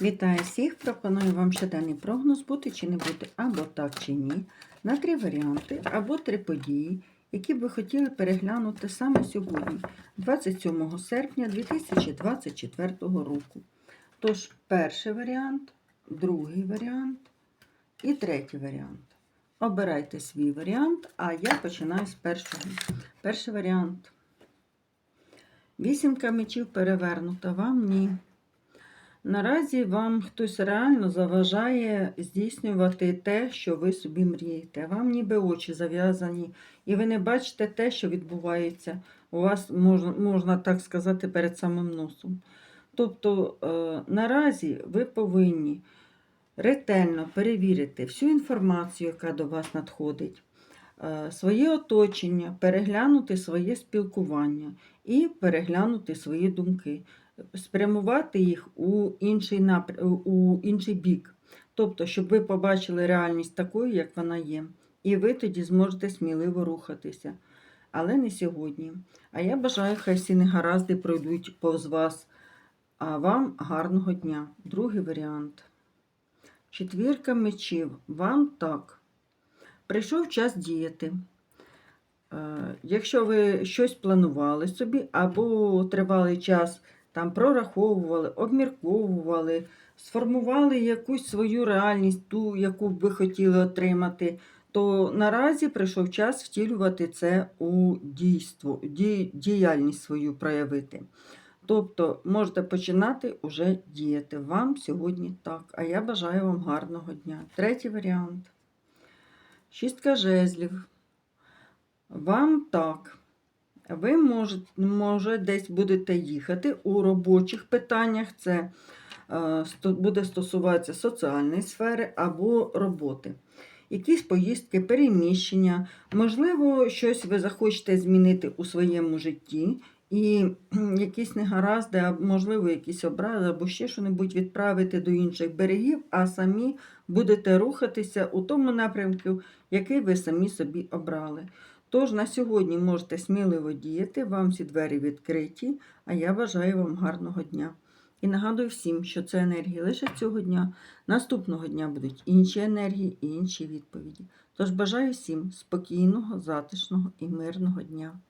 Вітаю всіх! Пропоную вам щоденний прогноз бути чи не бути або так чи ні, на три варіанти або три події, які б ви хотіли переглянути саме сьогодні, 27 серпня 2024 року. Тож, перший варіант, другий варіант і третій варіант. Обирайте свій варіант, а я починаю з першого. Перший варіант. Вісімка мечів перевернута, вам ні. Наразі вам хтось реально заважає здійснювати те, що ви собі мрієте. Вам ніби очі зав'язані, і ви не бачите те, що відбувається у вас, можна, можна так сказати, перед самим носом. Тобто е, наразі ви повинні ретельно перевірити всю інформацію, яка до вас надходить, е, своє оточення, переглянути своє спілкування і переглянути свої думки спрямувати їх у інший, напр... у інший бік. Тобто, щоб ви побачили реальність такою, як вона є. І ви тоді зможете сміливо рухатися. Але не сьогодні. А я бажаю, хай всі негаразди пройдуть повз вас. А вам гарного дня. Другий варіант. Четвірка мечів. Вам так. Прийшов час діяти. Е, Якщо ви щось планували собі, або тривалий час там прораховували, обмірковували, сформували якусь свою реальність, ту, яку б ви хотіли отримати, то наразі прийшов час втілювати це у дійство, ді, діяльність свою проявити. Тобто можете починати уже діяти. Вам сьогодні так. А я бажаю вам гарного дня. Третій варіант. Шістка жезлів. Вам так. Ви можете, може, десь будете їхати у робочих питаннях. Це е, буде стосуватися соціальної сфери або роботи. Якісь поїздки, переміщення, можливо, щось ви захочете змінити у своєму житті, і якісь негаразди, можливо, якісь образи, або ще щось відправити до інших берегів, а самі будете рухатися у тому напрямку, який ви самі собі обрали. Тож на сьогодні можете сміливо діяти, вам всі двері відкриті, а я бажаю вам гарного дня. І нагадую всім, що це енергії лише цього дня. Наступного дня будуть інші енергії і інші відповіді. Тож бажаю всім спокійного, затишного і мирного дня.